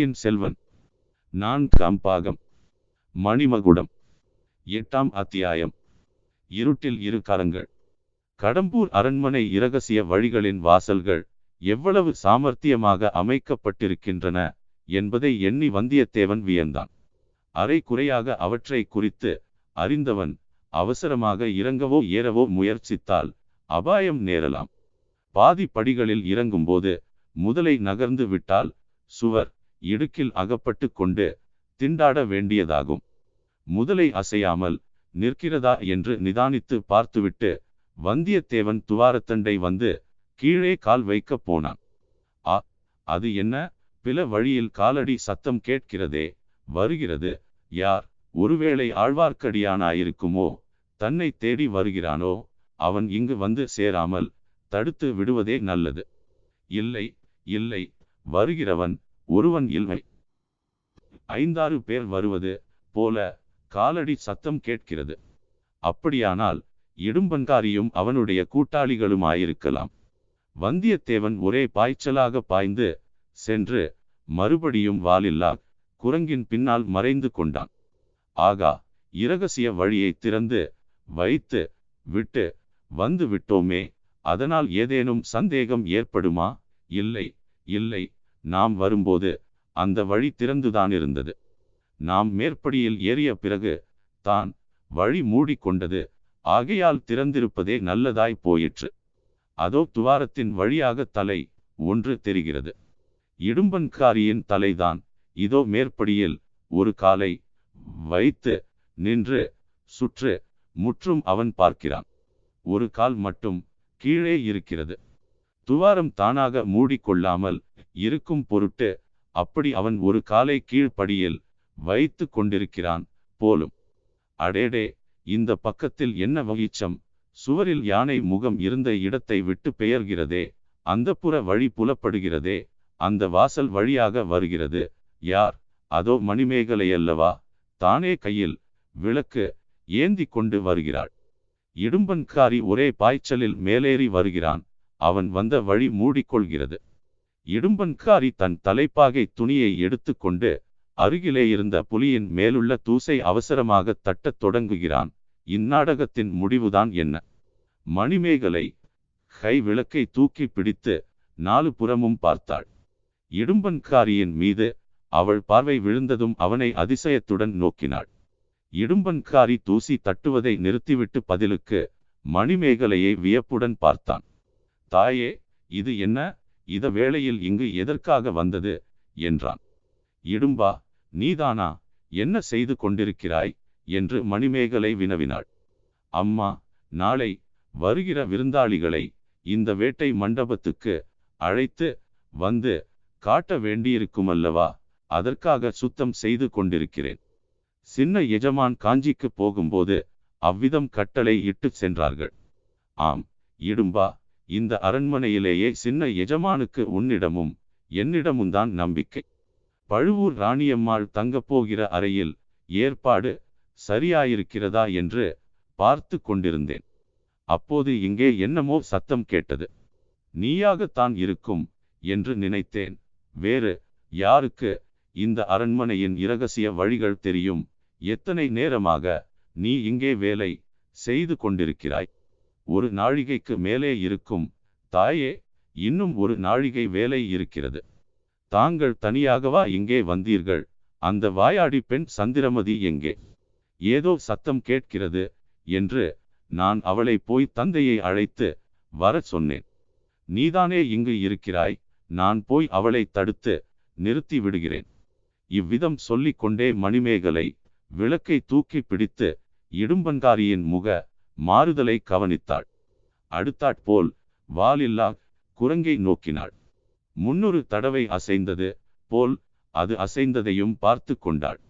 பொன்னியின் செல்வன். நான்காம் பாகம் மணிமகுடம். எட்டாம் அத்தியாயம். இருட்டில் இரு கரங்கள். கடம்பூர் அரண்மனை இரகசிய வழிகளின் வாசல்கள் எவ்வளவு சாமர்த்தியமாக அமைக்கப்பட்டிருக்கின்றன என்பதை எண்ணி வந்தியத்தேவன் வியந்தான். அரை குறையாக அவற்றை குறித்து அறிந்தவன் அவசரமாக இறங்கவோ ஏறவோ முயற்சித்தால் அபாயம் நேரலாம். பாதி படிகளில் இறங்கும்போது முதலை நகர்ந்து விட்டால் சுவர் இடுக்கில் அகப்பட்டு கொண்டு திண்டாட வேண்டியதாகும். முதலை அசையாமல் நிற்கிறதா என்று நிதானித்து பார்த்துவிட்டு வந்தியத்தேவன் துவாரத்தண்டை வந்து கீழே கால் வைக்கப் போனான். ஆ அது என்ன? பில வழியில் காலடி சத்தம் கேட்கிறதே வருகிறது. யார் ஒருவேளை ஆழ்வார்க்கடியானாயிருக்குமோ தன்னை தேடி வருகிறானோ அவன் இங்கு வந்து சேராமல் தடுத்து விடுவதே நல்லது. இல்லை இல்லை வருகிறவன் ஒருவன் இல்லை ஐந்தாறு பேர் வருவது போல காலடி சத்தம் கேட்கிறது. அப்படியானால் இடும்பன்காரியும் அவனுடைய கூட்டாளிகளுமாயிருக்கலாம். வந்தியத்தேவன் ஒரே பாய்ச்சலாக பாய்ந்து சென்று மறுபடியும் வாலில்லா குரங்கின் பின்னால் மறைந்து கொண்டான். ஆகா இரகசிய வழியை திறந்து வைத்து விட்டு வந்து விட்டோமே அதனால் ஏதேனும் சந்தேகம் ஏற்படுமா? இல்லை இல்லை நாம் வரும்போது அந்த வழி திறந்துதான் இருந்தது. நாம் மேற்படியில் ஏறிய பிறகு தான் வழி மூடிக்கொண்டது. ஆகையால் திறந்திருப்பதே நல்லதாய் போயிற்று. அதோ துவாரத்தின் வழியாக தலை ஒன்று தெரிகிறது. இடும்பன்காரியின் தலைதான். இதோ மேற்படியில் ஒரு காலை வைத்து நின்று சுற்று முற்றும் அவன் பார்க்கிறான். ஒரு கால் மட்டும் கீழே இருக்கிறது. துவாரம் தானாக மூடிக்கொள்ளாமல் இருக்கும் பொருட்டு அப்படி அவன் ஒரு காலை கீழ்ப்படியில் வைத்து கொண்டிருக்கிறான் போலும். அடேடே இந்த பக்கத்தில் என்ன வகிச்சம்? சுவரில் யானை முகம் இருந்த இடத்தை விட்டு பெயர்கிறதே அந்த புற வழி புலப்படுகிறதே அந்த வாசல் வழியாக வருகிறது. யார்? அதோ மணிமேகலையல்லவா தானே கையில் விளக்கு ஏந்தி கொண்டு வருகிறாள். இடும்பன்காரி ஒரே பாய்ச்சலில் மேலேறி வருகிறான். அவன் வந்த வழி மூடிக்கொள்கிறது. இடும்பன்காரி தன் தலைப்பாகை துணியை எடுத்துக்கொண்டு அருகிலே இருந்த புலியின் மேலுள்ள தூசை அவசரமாக தட்டத் தொடங்குகிறான். இந்நாடகத்தின் முடிவுதான் என்ன? மணிமேகலை கை விளக்கை தூக்கி பிடித்து நாலு புறமும் பார்த்தாள். இடும்பன்காரியின் மீது அவள் பார்வை விழுந்ததும் அவனை அதிசயத்துடன் நோக்கினாள். இடும்பன்காரி தூசி தட்டுவதை நிறுத்திவிட்டு பதிலுக்கு மணிமேகலையை வியப்புடன் பார்த்தான். தாயே இது என்ன? இத வேளையில் இங்கு எதற்காக வந்தது? என்றான். இடும்பா நீதானா? என்ன செய்து கொண்டிருக்கிறாய்? என்று மணிமேகலை வினவினாள். அம்மா நாளை வருகிற விருந்தாளிகளை இந்த வேட்டை மண்டபத்துக்கு அழைத்து வந்து காட்ட வேண்டியிருக்குமல்லவா? அதற்காக சுத்தம் செய்து கொண்டிருக்கிறேன். சின்ன எஜமான் காஞ்சிக்கு போகும்போது அவ்விதம் கட்டளை இட்டு சென்றார்கள். ஆம் இடும்பா இந்த அரண்மனையிலேயே சின்ன எஜமானுக்கு உன்னிடமும் என்னிடமும் தான் நம்பிக்கை. பழுவூர் ராணியம்மாள் தங்கப் போகிற அறையில் ஏற்பாடு சரியாயிருக்கிறதா என்று பார்த்து கொண்டிருந்தேன். அப்போது இங்கே என்னமோ சத்தம் கேட்டது. நீயாகத்தான் இருக்கும் என்று நினைத்தேன். வேறு யாருக்கு இந்த அரண்மனையின் இரகசிய வழிகள் தெரியும்? எத்தனை நேரமாக நீ இங்கே வேலை செய்து கொண்டிருக்கிறாய்? ஒரு நாழிகைக்கு மேலே இருக்கும். தாயே இன்னும் ஒரு நாழிகை வேலை இருக்கிறது. தாங்கள் தனியாகவா இங்கே வந்தீர்கள்? அந்த வாயாடி பெண் சந்திரமதி எங்கே? ஏதோ சத்தம் கேட்கிறது என்று நான் அவளை போய் தந்தையை அழைத்து வர சொன்னேன். நீதானே இங்கு இருக்கிறாய்? நான் போய் அவளை தடுத்து நிறுத்தி விடுகிறேன். இவ்விதம் சொல்லிக் கொண்டே மணிமேகலை விளக்கை தூக்கி பிடித்து இடும்பன்காரியின் முக மாறுதலை கவனித்தாள். அடுத்தாற்போல் வாலில்லா குரங்கை நோக்கினாள். முன்னொரு தடவை அசைந்தது போல் அது அசைந்ததையும் பார்த்து கொண்டாள்.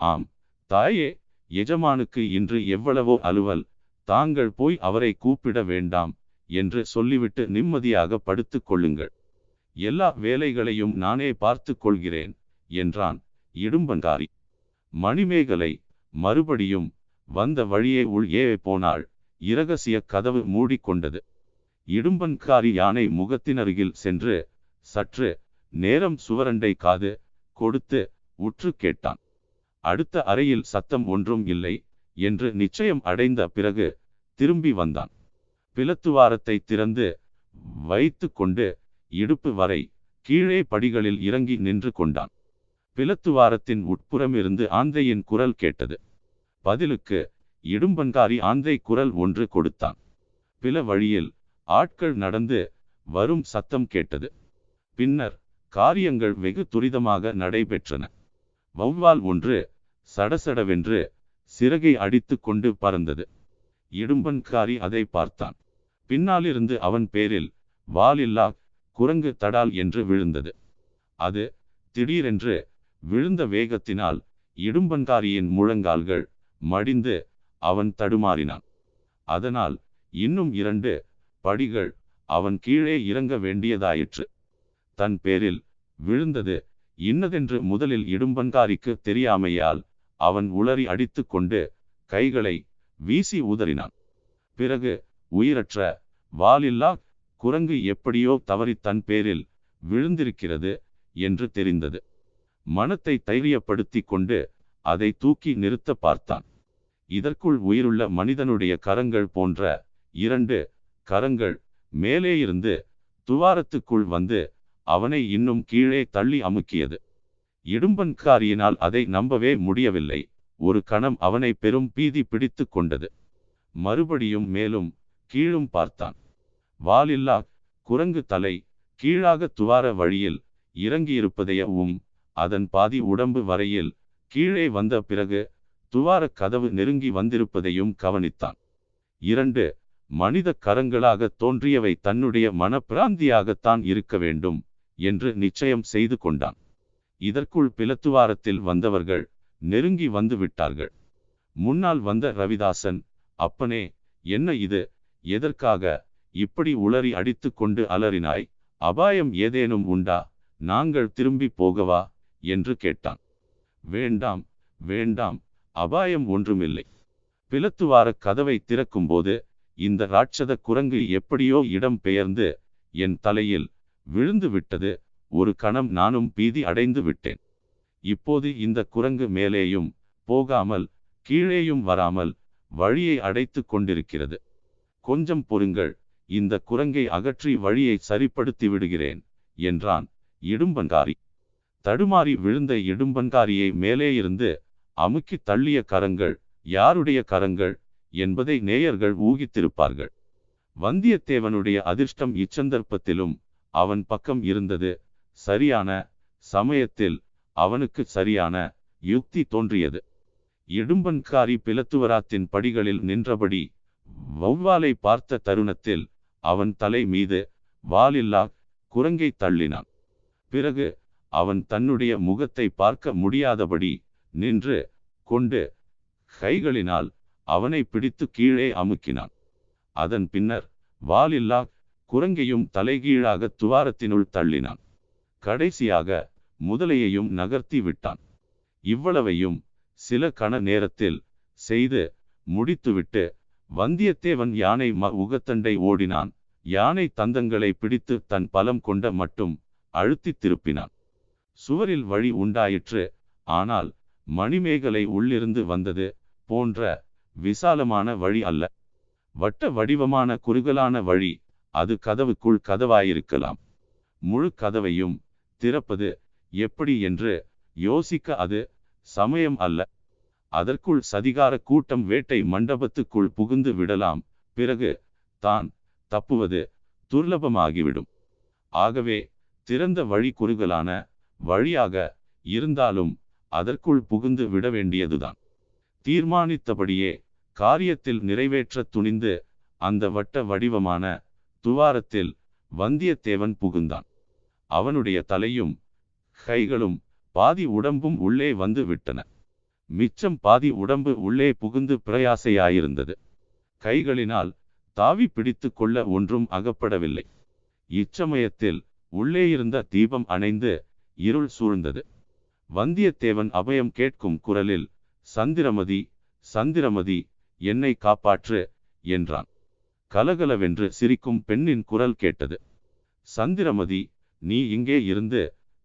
ஆம் தாயே எஜமானுக்கு இன்று எவ்வளவோ அலுவல் தாங்கள் போய் அவரை கூப்பிட வேண்டாம் என்று சொல்லிவிட்டு நிம்மதியாக படுத்துக் கொள்ளுங்கள். எல்லா வேலைகளையும் நானே பார்த்து கொள்கிறேன் என்றான் இடும்பன்காரி. மணிமேகலை மறுபடியும் வந்த வழியே உள்ளே போனாள். இரகசிய கதவு மூடிக்கொண்டது. இடும்பன்காரி யானை முகத்தினருகில் சென்று சற்று நேரம் சுவரண்டை காது கொடுத்து உற்று கேட்டான். அடுத்த அறையில் சத்தம் ஒன்றும் இல்லை என்று நிச்சயம் அடைந்த பிறகு திரும்பி வந்தான். பிளத்துவாரத்தை திறந்து வைத்து கொண்டு இடுப்பு வரை கீழே படிகளில் இறங்கி நின்று கொண்டான். பிளத்துவாரத்தின் உட்புறமிருந்து ஆந்தையின் குரல் கேட்டது. பதிலுக்கு இடும்பன்காரி ஆந்தை குரல் ஒன்று கொடுத்தான். பில வழியில் ஆட்கள் நடந்து வரும் சத்தம் கேட்டது. பின்னர் காரியங்கள் வெகு துரிதமாக நடைபெற்றன. வௌவால் ஒன்று சடசடவென்று சிறகை அடித்து கொண்டு பறந்தது. இடும்பன்காரி அதை பார்த்தான். பின்னாலிருந்து அவன் பேரில் வாலில்லா குரங்கு தடால் என்று விழுந்தது. அது திடீரென்று விழுந்த வேகத்தினால் இடும்பன்காரியின் முழங்கால்கள் மடிந்து அவன் தடுமாறினான். அதனால் இன்னும் இரண்டு படிகள் அவன் கீழே இறங்க வேண்டியதாயிற்று. தன் பேரில் விழுந்தது இன்னதென்று முதலில் இடும்பன்காரிக்கு தெரியாமையால் அவன் உளறி அடித்து கொண்டு கைகளை வீசி உதறினான். பிறகு உயிரற்ற வாலில்லா குரங்கு எப்படியோ தவறி தன் பேரில் விழுந்திருக்கிறது என்று தெரிந்தது. மனத்தை தைரியப்படுத்தி கொண்டு அதை தூக்கி நிறுத்த பார்த்தான். இதற்குள் உயிருள்ள மனிதனுடைய கரங்கள் போன்ற இரண்டு கரங்கள் மேலே இருந்து துவாரத்துக்குள் வந்து அவனை இன்னும் கீழே தள்ளி அமுக்கியது. இடும்பன்காரியினால் அதை நம்பவே முடியவில்லை. ஒரு கணம் அவனை பெரும் பீதி பிடித்து கொண்டது. மறுபடியும் மேலும் கீழும் பார்த்தான். வாலில்லா குரங்கு தலை கீழாக துவார வழியில் இறங்கியிருப்பதையவும் அதன் பாதி உடம்பு வரையில் கீழே வந்த பிறகு துவாரக் கதவு நெருங்கி வந்திருப்பதையும் கவனித்தான். இரண்டு மனித கரங்களாக தோன்றியவை தன்னுடைய மனப்பிராந்தியாகத்தான் இருக்க வேண்டும் என்று நிச்சயம் செய்து கொண்டான். இதற்குள் பிளத்துவாரத்தில் வந்தவர்கள் நெருங்கி வந்து விட்டார்கள். முன்னால் வந்த ரவிதாசன் அப்பனே என்ன இது? எதற்காக இப்படி உளறி அடித்து கொண்டு அலறினாய்? அபாயம் ஏதேனும் உண்டா? நாங்கள் திரும்பி போகவா? என்று கேட்டான். வேண்டாம் வேண்டாம் அபாயம் ஒன்றுமில்லை. பிளத்துவார கதவை திறக்கும்போது இந்த ராட்சத குரங்கு எப்படியோ இடம் பெயர்ந்து என் தலையில் விழுந்து விட்டது. ஒரு கணம் நானும் பீதி அடைந்து விட்டேன். இப்போது இந்த குரங்கு மேலேயும் போகாமல் கீழேயும் வராமல் வழியை அடைத்து கொண்டிருக்கிறது. கொஞ்சம் பொறுங்கள் இந்த குரங்கை அகற்றி வழியை சரிப்படுத்தி விடுகிறேன் என்றான் இடும்பன்காரி. தடுமாறி விழுந்த இடும்பன்காரியை மேலே இருந்து அமுக்கி தள்ளிய கரங்கள் யாருடைய கரங்கள் என்பதை நேயர்கள் ஊகித்திருப்பார்கள். வந்தியத்தேவனுடைய அதிர்ஷ்டம் இச்சந்தர்ப்பத்திலும் அவன் பக்கம் இருந்தது. சரியான சமயத்தில் அவனுக்கு சரியான யுக்தி தோன்றியது. இடும்பன்காரி பிலத்துவராத்தின் படிகளில் நின்றபடி வௌவாலை பார்த்த தருணத்தில் அவன் தலை மீது வாலில்லா குரங்கை தள்ளினான். பிறகு அவன் தன்னுடைய முகத்தை பார்க்க முடியாதபடி நின்று கொண்டு கைகளினால் அவனை பிடித்து கீழே அமுக்கினான். அதன் பின்னர் வாலில்லா குரங்கையும் தலைகீழாக துவாரத்தினுள் தள்ளினான். கடைசியாக முதலையையும் நகர்த்தி விட்டான். இவ்வளவையும் சில கண நேரத்தில் செய்து முடித்துவிட்டு வந்தியத்தேவன் யானை ம உகத்தண்டை ஓடினான். யானை தந்தங்களை பிடித்து தன் பலம் கொண்ட மட்டும் அழுத்தி திருப்பினான். சுவரில் வழி உண்டாயிற்று. ஆனால் மணிமேகலை உள்ளிருந்து வந்தது போன்ற விசாலமான வழி அல்ல. வட்ட வடிவமான குறுகலான வழி அது கதவுக்குள் கதவாயிருக்கலாம். முழு கதவையும் திறப்பது எப்படி என்று யோசிக்க அது சமயம் அல்ல. அதற்குள் சதிகார கூட்டம் வேட்டை மண்டபத்துக்குள் புகுந்து விடலாம். பிறகு தான் தப்புவது துர்லபமாகிவிடும். ஆகவே திறந்த வழி குறுகலான வழியாக இருந்தாலும் அதற்குள் புகுந்து விட வேண்டியதுதான். தீர்மானித்தபடியே காரியத்தில் நிறைவேற்ற துணிந்து அந்த வட்ட வடிவமான துவாரத்தில் வந்தியத்தேவன் புகுந்தான். அவனுடைய தலையும் கைகளும் பாதி உடம்பும் உள்ளே வந்து விட்டன. மிச்சம் பாதி உடம்பு உள்ளே புகுந்து பிரயாசையாயிருந்தது. கைகளினால் தாவி பிடித்து கொள்ள ஒன்றும் அகப்படவில்லை. இச்சமயத்தில் உள்ளே இருந்த தீபம் அணைந்து இருள் சூழ்ந்தது. வந்தியத்தேவன் அபயம் கேட்கும் குரலில் சந்திரமதி சந்திரமதி என்னை காப்பாற்று என்றான். கலகலவென்று சிரிக்கும் பெண்ணின் குரல் கேட்டது. சந்திரமதி நீ இங்கே இருந்து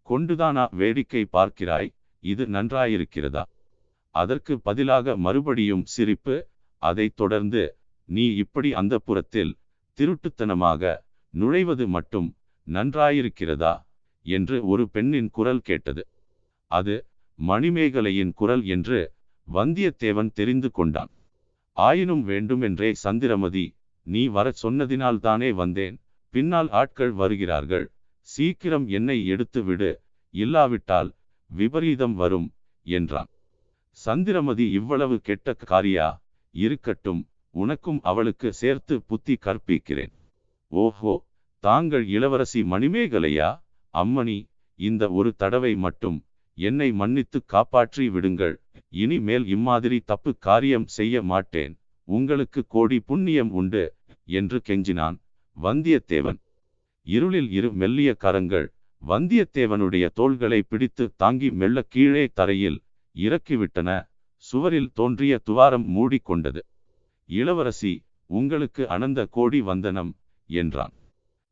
கொண்டுதானா வேடிக்கை பார்க்கிறாய்? இது நன்றாயிருக்கிறதா? அதற்கு பதிலாக மறுபடியும் சிரிப்பு அதைத் தொடர்ந்து நீ இப்படி அந்த புறத்தில் திருட்டுத்தனமாக நுழைவது மட்டும் நன்றாயிருக்கிறதா? என்று ஒரு பெண்ணின் குரல் கேட்டது. அது மணிமேகலையின் குரல் என்று வந்தியத்தேவன் தெரிந்து கொண்டான். ஆயினும் வேண்டுமென்றே சந்திரமதி நீ வரச் சொன்னதினால்தானே வந்தேன். பின்னால் ஆட்கள் வருகிறார்கள். சீக்கிரம் என்னை எடுத்து விடு. இல்லாவிட்டால் விபரீதம் வரும் என்றான். சந்திரமதி இவ்வளவு கெட்ட காரியா? இருக்கட்டும். உனக்கும் அவளுக்கு சேர்த்து புத்தி கற்பிக்கிறேன். ஓஹோ! தாங்கள் இளவரசி மணிமேகலையா? அம்மணி இந்த ஒரு தடவை மட்டும் என்னை மன்னித்து காப்பாற்றி விடுங்கள். இனிமேல் இம்மாதிரி தப்பு காரியம் செய்ய மாட்டேன். உங்களுக்கு கோடி புண்ணியம் உண்டு என்று கெஞ்சினான் வந்தியத்தேவன். இருளில் இரு மெல்லிய கரங்கள் வந்தியத்தேவனுடைய தோள்களை பிடித்து தாங்கி மெல்ல கீழே தரையில் இறக்கிவிட்டன. சுவரில் தோன்றிய துவாரம் மூடிக்கொண்டது. இளவரசி உங்களுக்கு அனந்த கோடி வந்தனம் என்றான்.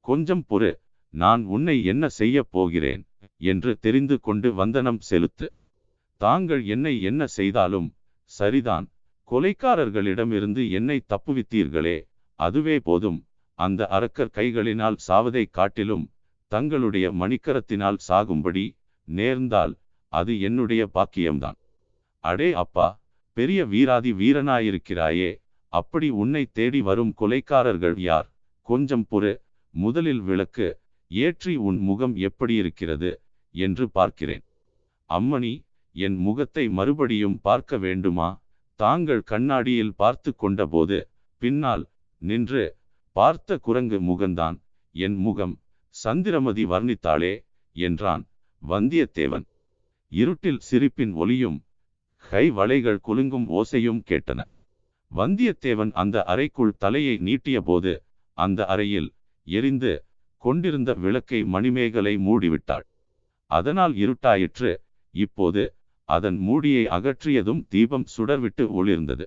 கொஞ்சம் பொறு நான் உன்னை என்ன செய்யப் போகிறேன்? என்று தெரிந்து கொண்டு வந்தனம் செலுத்து. தாங்கள் என்னை என்ன செய்தாலும் சரிதான். கொலைக்காரர்களிடமிருந்து என்னை தப்புவித்தீர்களே அதுவே போதும். அந்த அரக்கர் கைகளினால் சாவதை காட்டிலும் தங்களுடைய மணிக்கரத்தினால் சாகும்படி நேர்ந்தால் அது என்னுடைய பாக்கியம்தான். அடே அப்பா பெரிய வீராதி வீரனாயிருக்கிறாயே அப்படி உன்னை தேடி வரும் கொலைக்காரர்கள் யார்? கொஞ்சம் பொறு முதலில் விளக்கு ஏற்றி உன் முகம் எப்படி இருக்கிறது? என்று பார்க்கிறேன். அம்மணி என் முகத்தை மறுபடியும் பார்க்க வேண்டுமா? தாங்கள் கண்ணாடியில் பார்த்து கொண்டபோது பின்னால் நின்று பார்த்த குரங்கு முகந்தான். என் முகம் சந்திரமதி வர்ணித்தாளே என்றான் வந்தியத்தேவன். இருட்டில் சிரிப்பின் ஒலியும் கை வளைகள் குலுங்கும் ஓசையும் கேட்டன. வந்தியத்தேவன் அந்த அறைக்குள் தலையை நீட்டியபோது அந்த அறையில் எரிந்து கொண்டிருந்த விளக்கை மணிமேகலை மூடிவிட்டாள். அதனால் இருட்டாயிற்று. இப்போது அதன் மூடியை அகற்றியதும் தீபம் சுடர்விட்டு ஒளிர்ந்தது.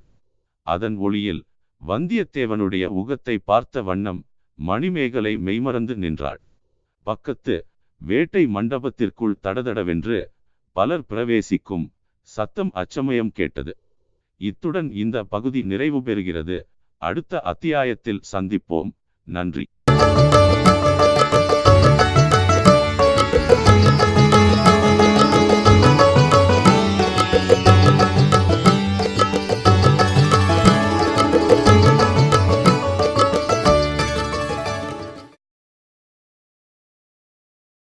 அதன் ஒளியில் வந்தியத்தேவனுடைய உகத்தை பார்த்த வண்ணம் மணிமேகலை மெய்மறந்து நின்றாள். பக்கத்து வேட்டை மண்டபத்திற்குள் தடதடவென்று பலர் பிரவேசிக்கும் சத்தம் அச்சமயம் கேட்டது. இத்துடன் இந்த பகுதி நிறைவு பெறுகிறது. அடுத்த அத்தியாயத்தில் சந்திப்போம். நன்றி.